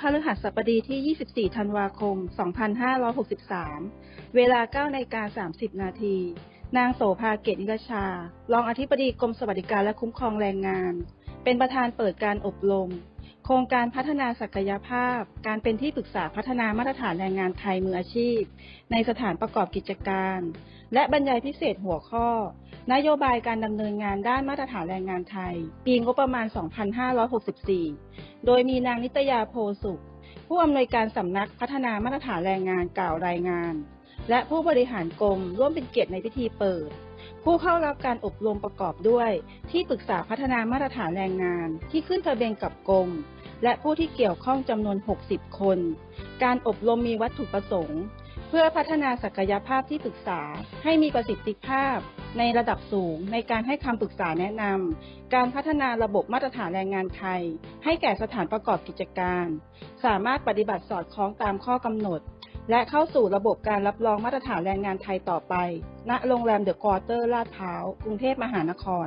พฤหัสบดีที่ 24 ธันวาคม 2563 เวลา9นาฬิกา30 นาที นางโสภาเกตนิรชา รองอธิบดีกรมสวัสดิการและคุ้มครองแรงงาน เป็นประธานเปิดการอบรม ครงการพัฒนาศักยภาพ การเป็นที่ปรึกษาพัฒนามาตรฐานแรงงานไทยมืออาชีพ ในสถานประกอบกิจการ และบรรยายพิเศษหัวข้อ นโยบายการดำเนินงานด้านมาตรฐานแรงงานไทย ปีงบประมาณ 2564 โดยมีนางนิตยาโพสุข ผู้อำนวยการสำนักพัฒนามาตรฐานแรงงานกล่าวรายงาน และผู้บริหารกรมร่วมเป็นเกียรติในพิธีเปิดผู้เข้ารับการอบรมประกอบด้วย ที่ปรึกษาพัฒนามาตรฐานแรงงานที่ขึ้นทะเบียนกับกรม และผู้ที่เกี่ยวข้องจำนวน 60 คน การอบรมมีวัตถุประสงค์ เพื่อพัฒนาศักยภาพที่ปรึกษาให้มีประสิทธิภาพ ในระดับสูง ในการให้คำปรึกษาแนะนำ การพัฒนาระบบมาตรฐานแรงงานไทย ให้แก่สถานประกอบกิจการ สามารถปฏิบัติสอดคล้องตามข้อกำหนด และเข้าสู่ระบบการรับรองมาตรฐานแรงงานไทยต่อไป ณ โรงแรมเดอะควอเตอร์ลาดพร้าว กรุงเทพมหานคร